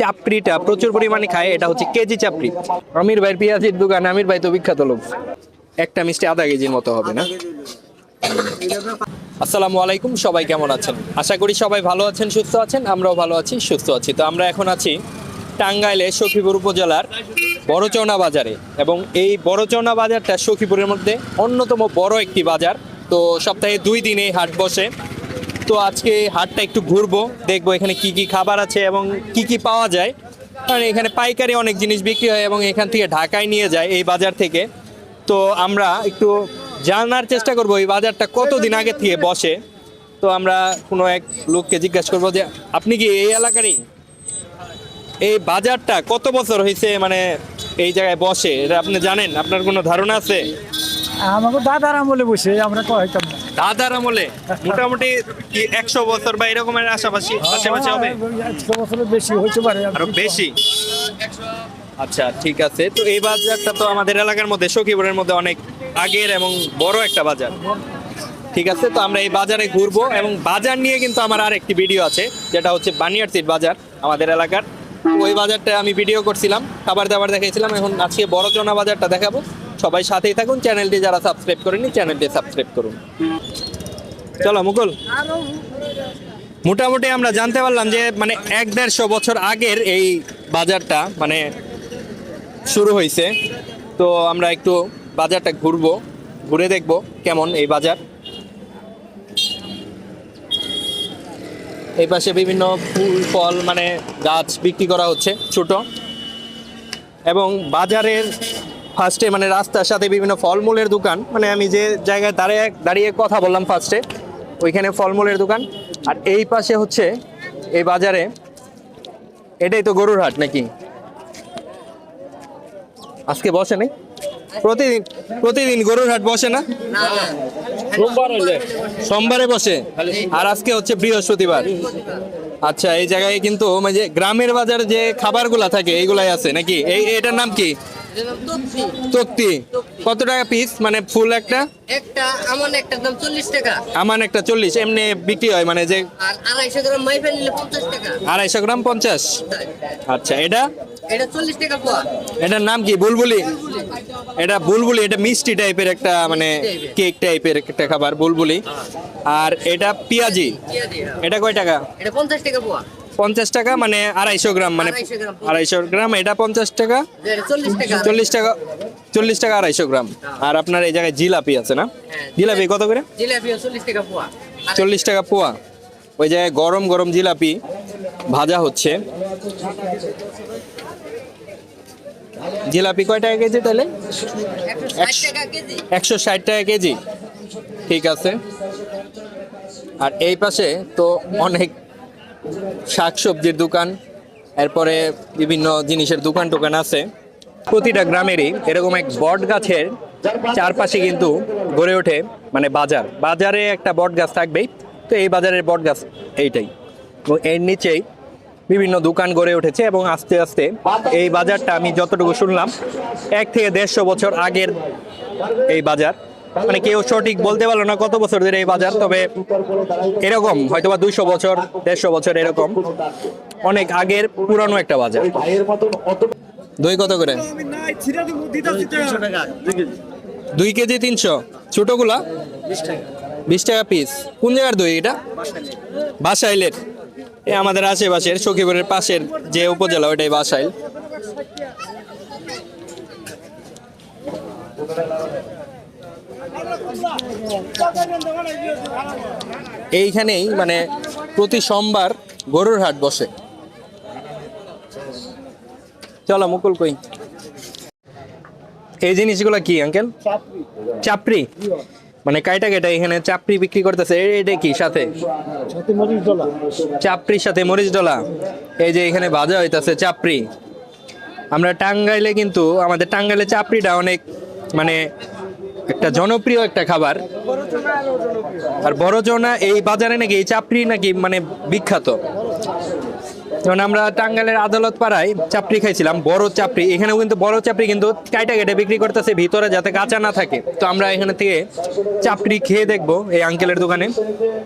চাপড়িটা প্রচুর পরিমাণে খায়, এটা হচ্ছে কেজি চাপড়ি। আমির ভাই পেঁয়াজির দোকান, আমির ভাই তো বিখ্যাত লোক। একটা মিষ্টি আধা কেজির মতো হবে না? আসসালামু আলাইকুম, সবাই কেমন আছেন? আশা করি সবাই ভালো আছেন, সুস্থ আছেন, আমরাও ভালো আছি, সুস্থ আছি। তো আমরা এখন আছি টাঙ্গাইলে সখীপুর উপজেলার বড়চৌনা বাজারে। এবং এই বড়চৌনা বাজারটা সখীপুরের মধ্যে অন্যতম বড় একটি বাজার। তো সপ্তাহে দুই দিনে হাট বসে। তো আজকে হাটটা একটু ঘুরবো, দেখব এখানে কি কি খাবার আছে এবং কি কি পাওয়া যায়। কারণ এখানে পাইকারি অনেক জিনিস বিক্রি হয় এবং এখান থেকে ঢাকায় নিয়ে যায় এই বাজার থেকে। তো আমরা একটু জানার চেষ্টা করব এই বাজারটা কতদিন আগে থেকে বসে। তো আমরা কোনো এক লোককে জিজ্ঞাসা করব যে, আপনি কি এই এলাকারই? এই বাজারটা কত বছর হয়েছে মানে এই জায়গায় বসে? এটা আপনি জানেন? আপনার কোনো ধারণা আছে? আমাকে দাদার আমলে বসে, আমরা না দাদার আমলে মোটামুটি কি একশো বছর বা এরকমের আশেপাশে আশেপাশে হবে? একশো বছরের বেশি হইতে পারে। আরও বেশি? আচ্ছা ঠিক আছে। তো এই বাজারটা তো আমাদের এলাকার মধ্যে সখীপুরের মধ্যে অনেক আগের এবং বড় একটা বাজার। ঠিক আছে তো আমরা এই বাজারে ঘুরবো এবং বাজার নিয়ে কিন্তু আমার আর একটি ভিডিও আছে যেটা হচ্ছে বানিয়ারচির বাজার আমাদের এলাকার। ওই বাজারটা আমি ভিডিও করছিলাম খাবার দাবার দেখাইছিলাম। এখন আজকে বড়চনা বাজারটা দেখাবো। সবাই সাথেই থাকুন, চ্যানেলটি যারা সাবস্ক্রাইব করেনি চ্যানেলটি সাবস্ক্রাইব করুন। চলো, মুকুল। মোটামুটি আমরা জানতে পারলাম যে মানে এক দেড়শো বছর আগের এই বাজারটা মানে শুরু হয়েছে। তো আমরা একটু বাজারটা ঘুরবো, ঘুরে দেখব কেমন এই বাজার। এই পাশে বিভিন্ন ফুল, ফল মানে গাছ বিক্রি করা হচ্ছে ছোট। এবং বাজারের ফার্স্টে মানে রাস্তার সাথে বিভিন্ন ফলমূলের দোকান মানে আমি যে জায়গায় দাঁড়িয়ে দাঁড়িয়ে কথা বললাম ফার্স্টে ওইখানে ফলমূলের দোকান। আর এই পাশে হচ্ছে এই বাজারে এটাই তো গরুর হাট নাকি? আজকে বসে নাই? প্রতিদিন প্রতিদিন গরুর হাট বসে না? সোমবারে বসে? আর আজকে হচ্ছে বৃহস্পতিবার। আচ্ছা এই জায়গায় কিন্তু মানে গ্রামের বাজার যে খাবারগুলা থাকে এইগুলাই আছে নাকি? এই এটার নাম কি? তক্তি। কত টাকা পিস মানে ফুল একটা? একটা আমার একটা দাম চল্লিশ টাকা। আমান একটা চল্লিশ এমনি বিক্রি হয় মানে যে আর আড়াইশো গ্রাম মাইফেল নিলে পঞ্চাশ টাকা। আড়াইশো গ্রাম পঞ্চাশ? আচ্ছা এটা? এটা চল্লিশ টাকা পোয়া। এটার নাম কি? বুলবুলি? এটা বুলবুলি এটা মিষ্টি টাইপের একটা মানে কেক টাইপের একটা খাবার বুলবুলি। আর এটা পেঁয়াজি হ্যাঁ। এটা কয় টাকা? এটা পঞ্চাশ টাকা পোয়া। পঞ্চাশ টাকা মানে আড়াইশো গ্রাম মানে 250 গ্রাম। আড়াইশো গ্রাম এটা পঞ্চাশ টাকা। চল্লিশ টাকা। চল্লিশ টাকা আড়াইশো গ্রাম। আর আপনার এই জায়গায় জিলাপি আছে না? হ্যাঁ, জিলাপি কত করে? জিলাপি চল্লিশ টাকা পোয়া। ওই জায়গায় গরম গরম জিলাপি ভাজা হচ্ছে। জিলাপি কয় টাকা কেজি তাহলে? একশো ষাট টাকা কেজি। ঠিক আছে। আর এই পাশে তো অনেক শাকসবজির দোকান, এরপরে বিভিন্ন জিনিসের দোকান টোকান আছে। প্রতিটা গ্রামেরই এরকম এক বট গাছের চারপাশে কিন্তু গড়ে ওঠে মানে বাজার। বাজারে একটা বট গাছ থাকবেই, তো এই বাজারের বট গাছ এইটাই। এবং এর নিচেই বিভিন্ন দোকান গড়ে উঠেছে এবং আস্তে আস্তে এই বাজারটা আমি যতটুকু শুনলাম, এক থেকে দেড়শো বছর আগের এই বাজার। মানে কেউ সঠিক বলতে পারল না কত বছর ধরে এই বাজার, তবে এরকম হয়তো বা দুইশো বছর, দেড়শো বছর এরকম অনেক আগের পুরানো একটা বাজার। দই কত করে? দুই কেজি তিনশো। ছোটগুলা? বিশ টাকা পিস কোন জায়গার দই এটা? বাসাইলের। এ আমাদের আশেপাশের, সখীপুরের পাশের যে উপজেলা, ওইটাই বাসাইল। এইখানেই মানে প্রতি সোমবার গরুর হাট বসে। চলো, মুকুল কই? এই জিনিসগুলো কি, আঙ্কেল? চাপড়ি। মানে কাইটা কেটা এখানে চাপড়ি বিক্রি করতেছে এটা কি, সাথে? চাপড়ির সাথে মরিচ ডলা। এই যে এখানে ভাজা হইতাছে চাপড়ি। আমরা টাঙ্গাইলে কিন্তু, আমাদের টাঙ্গাইলে চাপড়িটা অনেক মানে একটা জনপ্রিয় একটা খাবার। আর বড় চনা এই বাজারে নাকি, এই চাপড়ি নাকি মানে বিখ্যাত। যেমন আমরা টাঙ্গালের আদালত পাড়ায় চাপড়ি খাইছিলাম, বড় চাপড়ি। এখানেও কিন্তু বড় চাপড়ি কিন্তু কাইটা কেটে বিক্রি করতেছে ভিতরে যাতে কাঁচা না থাকে। তো আমরা এখানে থেকে চাপড়ি খেয়ে দেখব এই আঙ্কেলের দোকানে,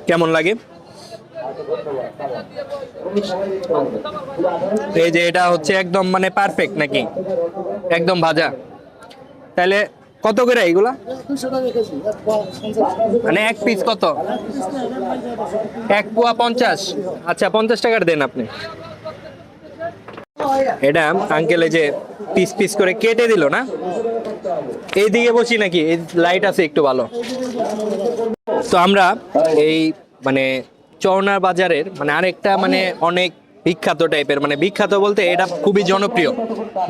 কেমন লাগে? এই যে এটা হচ্ছে একদম মানে পারফেক্ট নাকি? একদম ভাজা। তাহলে কত করে এইগুলা মানে এক পিস কত? এক পোয়া পঞ্চাশ। আচ্ছা পঞ্চাশ টাকার দেন আপনি। এটা আঙ্কেলে যে পিস পিস করে কেটে দিল না? এইদিকে বসি নাকি? এই লাইট আছে একটু ভালো। তো আমরা এই মানে চৌনার বাজারের মানে আরেকটা মানে অনেক বিখ্যাত টাইপের মানে বিখ্যাত বলতে এটা খুবই জনপ্রিয়।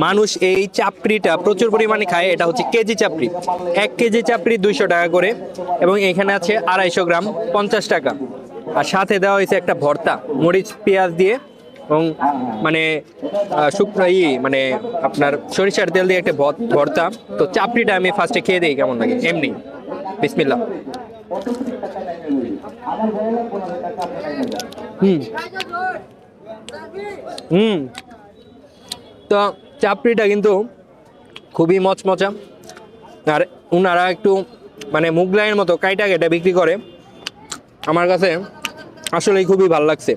মানুষ এই চাপড়িটা প্রচুর পরিমাণে খায়, এটা হচ্ছে কেজি চাপড়ি। এক কেজি চাপড়ি দুইশো টাকা করে এবং এখানে আছে আড়াইশো গ্রাম পঞ্চাশ টাকা। আর সাথে দেওয়া হয়েছে একটা ভর্তা, মরিচ, পেঁয়াজ দিয়ে এবং মানে শুকনো ই মানে আপনার সরিষার তেল দিয়ে একটা ভর্তা। তো চাপড়িটা আমি ফার্স্টে খেয়ে দিই কেমন লাগে। এমনি। বিসমিল্লা হুম। হুম। তো চাপড়িটা কিন্তু খুবই মচমচা। আর উনারা একটু মানে মুগলাইয়ের মতো কাইটা কেটে বিক্রি করে। আমার কাছে আসলেই খুবই ভালো লাগছে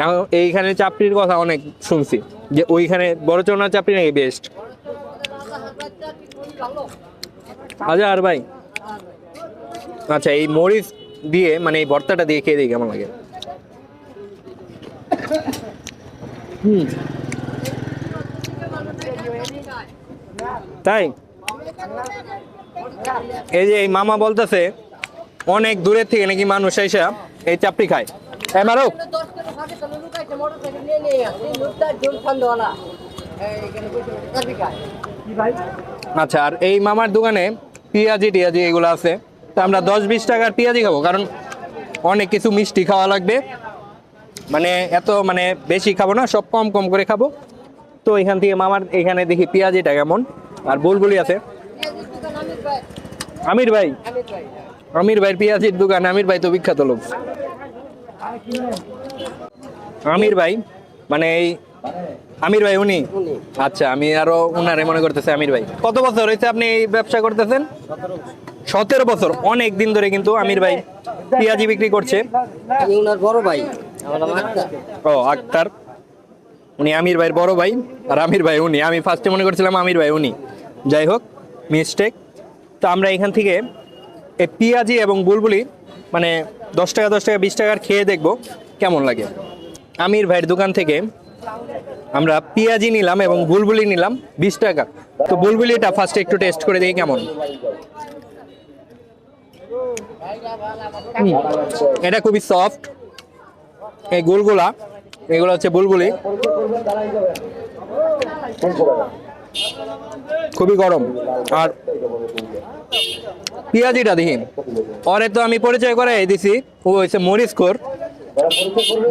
এখন এইখানে চাপড়ির কথা অনেক শুনছি, যে ওইখানে বড় চোনার চাপড়ি নাকি বেস্ট আচ্ছা আর ভাই। আচ্ছা এই মরিচ দিয়ে মানে এই ভর্তাটা দিয়ে খেয়ে দিই কেমন লাগে। হুম। তাই? এই যে এই মামা বলতেছে, অনেক দূরের থেকে নাকি মানুষ এসে এই চাপড়ি খায়। খায় আচ্ছা আর এই মামার দোকানে পেঁয়াজি টিয়াজি এগুলো আছে। তো আমরা দশ বিশ টাকার পেঁয়াজি খাব, কারণ অনেক কিছু মিষ্টি খাওয়া লাগবে। মানে এত মানে বেশি খাব না সব কম কম করে খাব। তো এখান থেকে মামার এখানে দেখি পেঁয়াজিটা কেমন আর বুলবুলি আছে। আমির ভাই? আমির ভাই পেঁয়াজির দোকান আমির ভাই তো বিখ্যাত লোক। আমির ভাই মানে এই আমির ভাই উনি। আচ্ছা আমি আরও উনারে মনে করতেছি আমির ভাই। কত বছর হয়েছে আপনি এই ব্যবসা করতেছেন? সতেরো বছর। অনেক দিন ধরে কিন্তু আমির ভাই পেঁয়াজি বিক্রি করছে। বড় ভাই। ও, আক্তার। উনি আমির ভাইয়ের বড় ভাই, আর আমির ভাই উনি। আমি ফার্স্টে মনে করছিলাম আমির ভাই উনি। যাই হোক মিস্টেক তো আমরা এখান থেকে এই পেঁয়াজি এবং বুলবুলি মানে দশ টাকা দশ টাকা, বিশ টাকার খেয়ে দেখব কেমন লাগে। আমির ভাইয়ের দোকান থেকে আমরা পেঁয়াজি নিলাম এবং বুলবুলি নিলাম বিশ টাকা। তো বুলবুলিটা ফার্স্টে একটু টেস্ট করে দেখি কেমন। এটা খুবই সফট এই গোলগুলা, এগুলো হচ্ছে বুলবুলি। খুবই গরম। আর পেঁয়াজিটা দেখি। পরে তো আমি পরিচয় করে দিছি, ও হচ্ছে মরিচ কোর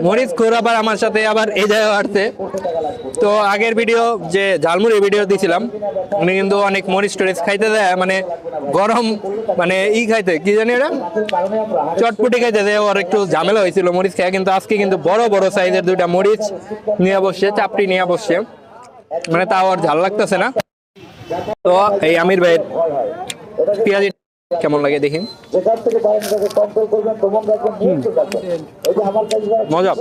মরিচ কোর আবার আমার সাথে আবার এই জায়গায় আসছে। তো আগের ভিডিও যে ঝালমুড়ি ভিডিও দিছিলাম উনি কিন্তু অনেক মরিচ টরিচ খাইতে দেয় মানে গরম মানে ই খাইতে কি জানি এটা চটপটি খাইতে দেয় ওর একটু ঝামেলা হয়েছিল মরিচ খায় কিন্তু আজকে কিন্তু বড় বড় সাইজের দুইটা মরিচ নিয়ে বসছে চাপড়ি নিয়ে বসছে। মানে তাও আর ঝাল লাগতেছে না। তো এই আমির ভাইয়ের পেঁয়াজি কেমন লাগে দেখি? মজা।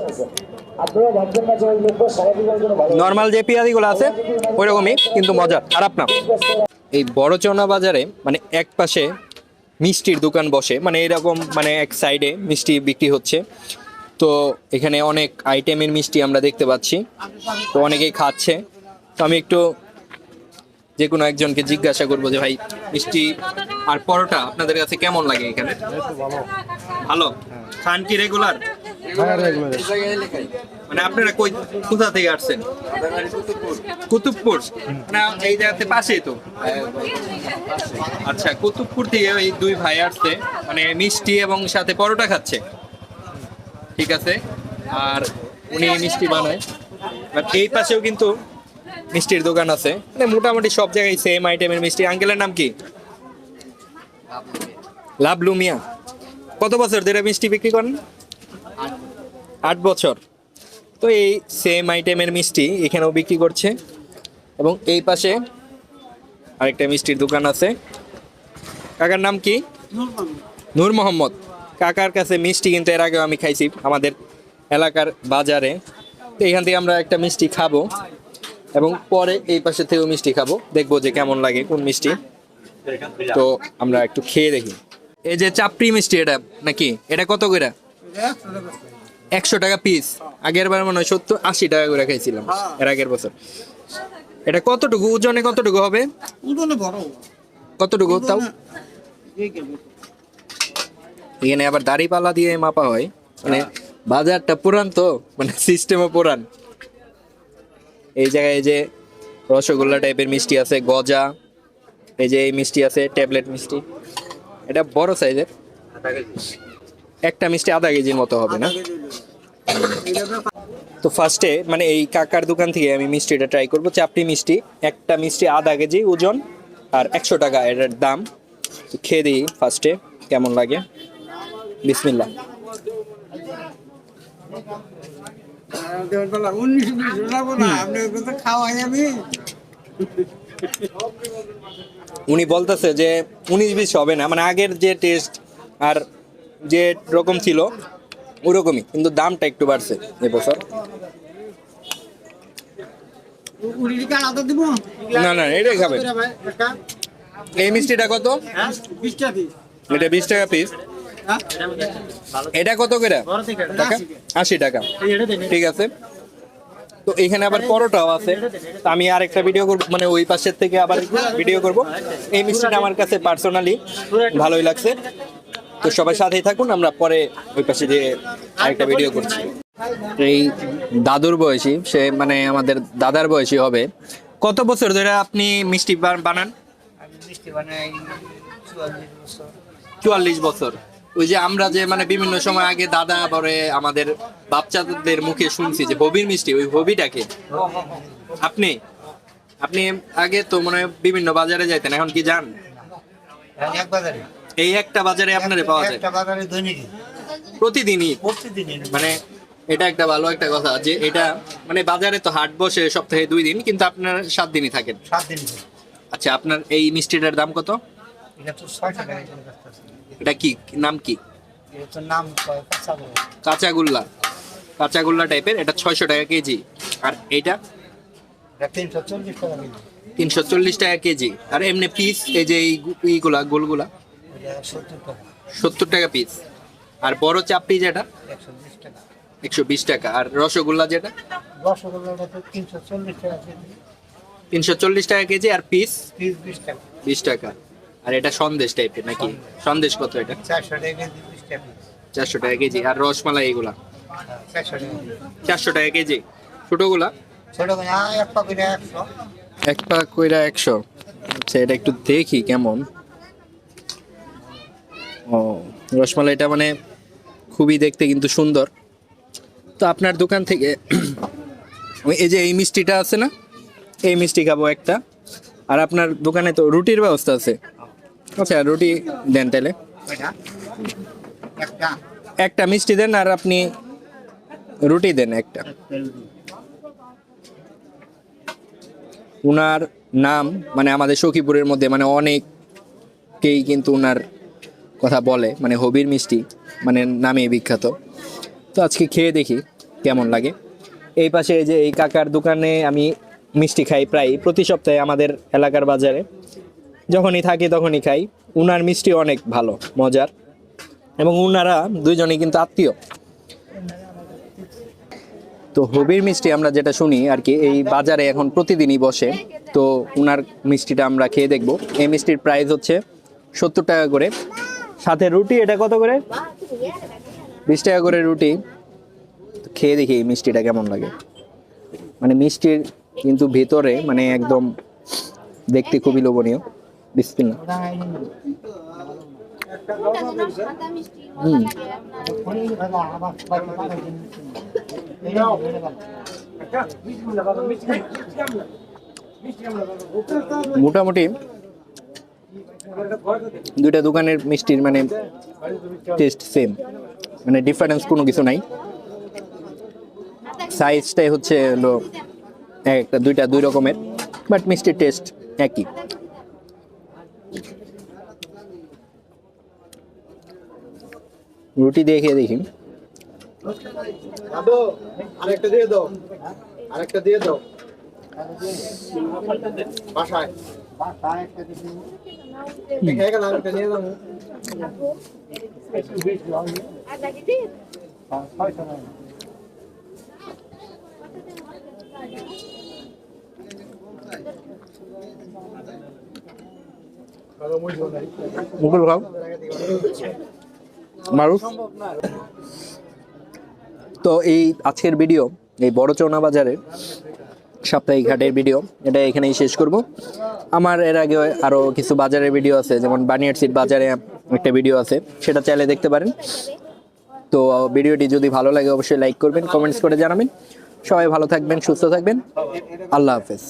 নর্মাল যে পেঁয়াজিগুলো আছে ওই রকমই কিন্তু মজা খারাপ না এই বড় চৌনা বাজারে মানে এক পাশে মিষ্টির দোকান বসে মানে এরকম মানে এক সাইডে মিষ্টি বিক্রি হচ্ছে। তো এখানে অনেক আইটেমের মিষ্টি আমরা দেখতে পাচ্ছি। তো অনেকেই খাচ্ছে। তো আমি একটু যে কোনো একজনকে জিজ্ঞাসা করব যে ভাই মিষ্টি আর পরোটা আপনাদের কাছে কেমন লাগে এখানে? ভালো। খান কি রেগুলার মানে আপনারা কই কোথা থেকে আসছেন? কুতুবপুর। না এই জায়গাতে পাশেই তো? আচ্ছা কুতুবপুর থেকে ওই দুই ভাই আসছে মানে মিষ্টি এবং সাথে পরোটা খাচ্ছে। ঠিক আছে? আর উনি মিষ্টি বানায়। আর এই পাশেও কিন্তু মিষ্টির দোকান আছে। মানে মোটামুটি সব জায়গায় সেম আইটেমের মিষ্টি। আঙ্কেলের নাম কি? লাভলু মিয়া। কত বছর ধরে মিষ্টি বিক্রি করেন? আট বছর। তো এই সেম আইটেমের মিষ্টি এখানেও বিক্রি করছে। এবং এই পাশে আরেকটা মিষ্টির দোকান আছে। কাকার নাম কি? নূর মোহাম্মদ। কাকার কাছে মিষ্টি কিন্তু এর আগেও আমি খাইছি আমাদের এলাকার বাজারে। তো এখান থেকে আমরা একটা মিষ্টি খাব এবং পরে এই পাশে থেকেও মিষ্টি খাব। দেখব যে কেমন লাগে কোন মিষ্টি। তো আমরা একটু খেয়ে দেখি। এই যে চাপড়ি মিষ্টি এটা নাকি? এটা কত করে? একশো টাকা পিস আগের বার মনে হয় সত্তর আশি টাকা করে খাইছিলাম। এর আগের বছর। এটা কতটুকু? ওজনে কতটুকু হবে? কতটুকু? তাও? এখানে আবার দাড়িপাল্লা দিয়ে মাপা হয়। মানে বাজারটা পুরান তো? মানে সিস্টেমও পুরান। এই জায়গায় যে রসগোল্লা টাইপের মিষ্টি আছে গজা। এই যে এই মিষ্টি আছে ট্যাবলেট মিষ্টি। এটা বড় সাইজের একটা মিষ্টি আধা কেজির মতো হবে না? তো ফার্স্টে মানে এই কাকার দোকান থেকে আমি মিষ্টিটা ট্রাই করব। চাপটি মিষ্টি, একটা মিষ্টি আধা কেজি ওজন আর একশো টাকা এটার দাম। খেয়ে দিই ফার্স্টে কেমন লাগে। বিসমিল্লা উনি বলতেছে যে উনিশ বিশ হবে না মানে আগের যে টেস্ট আর যে রকম ছিল ওরকমই কিন্তু দামটা একটু বাড়ছে এবছর না না এটাই খাবে। এই মিষ্টিটা কত? এটা বিশ টাকা পিস এটা কত করে? টাকা? আশি টাকা। ঠিক আছে। তো এখানে আবার পরোটাও আছে। তো আমি আর একটা ভিডিও করব মানে ওই পাশের থেকে আবার ভিডিও করব। এই মিষ্টিটা আমার কাছে পার্সোনালি ভালোই লাগছে। তো সবাই সাথেই থাকুন আমরা পরে ওই পাশে দিয়ে আরেকটা ভিডিও করছি। এই দাদুর বয়সী সে মানে আমাদের দাদার বয়সী হবে। কত বছর ধরে আপনি মিষ্টি বানান? চুয়াল্লিশ বছর। ওই যে আমরা যে মানে বিভিন্ন সময় আগে দাদা পরে আমাদের বাচ্চাদের মুখে শুনছি যে হবির মিষ্টি ওই হবিটাকে আপনি? আপনি আগে তো মনে বিভিন্ন বাজারে যাইতেন এখন কি যান? এক বাজারে। এই একটা বাজারে আপনারে পাওয়া যায়? একটা বাজারে দৈনিক। প্রতিদিনই? প্রতিদিনই মানে এটা একটা ভালো একটা কথা যে এটা মানে বাজারে তো হাট বসে সপ্তাহে দুই দিন কিন্তু আপনার সাত দিনই থাকেন সাত দিন আচ্ছা আপনার এই মিষ্টিটার দাম কত? এটা কি নাম কি? নাম। কাঁচাগোল্লা। কাঁচাগোল্লা। টাইপের এটা ছয়শো টাকা কেজি। আর এইটা? এটা তিনশো চল্লিশ টাকা কেজি। আর এমনি পিস এই যে এইগুলা গোলগুলা? সত্তর টাকা। পিস আর বড় চাপড়ি যেটা একশো বিশ টাকা। আর রসগোল্লা যেটা? তিনশো চল্লিশ টাকা কেজি। আর পিস বিশ টাকা। আর এটা সন্দেশ টাইপের নাকি? সন্দেশ। কত এটা? চারশো টাকা কেজি আর রসমালাই এগুলা? হ্যাঁ, চারশো টাকা কেজি। ছোটগুলা? এক পাক কইরা একশো। আচ্ছা এটা একটু দেখি কেমন। ও রসমালাইটা মানে খুবই দেখতে কিন্তু সুন্দর। তো আপনার দোকান থেকে এই যে এই মিষ্টিটা আছে না এই মিষ্টি খাব একটা। আর আপনার দোকানে তো রুটির ব্যবস্থা আছে। আচ্ছা রুটি দেন তাহলে। একটা। একটা মিষ্টি দেন আর আপনি রুটি দেন একটা। উনার নাম মানে আমাদের সখীপুরের মধ্যে মানে অনেককেই কিন্তু উনার কথা বলে মানে হবির মিষ্টি মানে নামে বিখ্যাত। তো আজকে খেয়ে দেখি কেমন লাগে। এই পাশে এই যে এই কাকার দোকানে আমি মিষ্টি খাই প্রায় প্রতি সপ্তাহে আমাদের এলাকার বাজারে। যখনই থাকি তখনই খাই। উনার মিষ্টি অনেক ভালো, মজার। এবং উনারা দুইজনেই কিন্তু আত্মীয়। তো হবির মিষ্টি আমরা যেটা শুনি আর কি, এই বাজারে এখন প্রতিদিনই বসে। তো উনার মিষ্টিটা আমরা খেয়ে দেখব। এই মিষ্টির প্রাইস হচ্ছে সত্তর টাকা করে। সাথে রুটি, এটা কত করে? বিশ টাকা করে রুটি। খেয়ে দেখি এই মিষ্টিটা কেমন লাগে। মানে মিষ্টির কিন্তু ভেতরে মানে একদম দেখতে খুবই লোভনীয়। হুম। মোটামুটি দুইটা দোকানের মিষ্টির মানে টেস্ট সেম মানে ডিফারেন্স কোনো কিছু নাই। সাইজটাই হচ্ছে হলো একটা, দুইটা দুই রকমের বাট মিষ্টির টেস্ট একই। রুটি দিয়ে খেয়ে দেখি। আরেকটা দিয়ে দাও। আরেকটা দিয়ে দাও। বাসায়। মুকুল খাও মারুফ? তো এই আজকের ভিডিও এই বড় চৌনা বাজারের সাপ্তাহিক হাটের ভিডিও, এটা এখানেই শেষ করব। আমার এর আগে আরও কিছু বাজারের ভিডিও আছে, যেমন বানিয়ার সিট বাজারে একটা ভিডিও আছে, সেটা চাইলে দেখতে পারেন। তো ভিডিওটি যদি ভালো লাগে, অবশ্যই লাইক করবেন, কমেন্টস করে জানাবেন। সবাই ভালো থাকবেন, সুস্থ থাকবেন। আল্লাহ হাফেজ।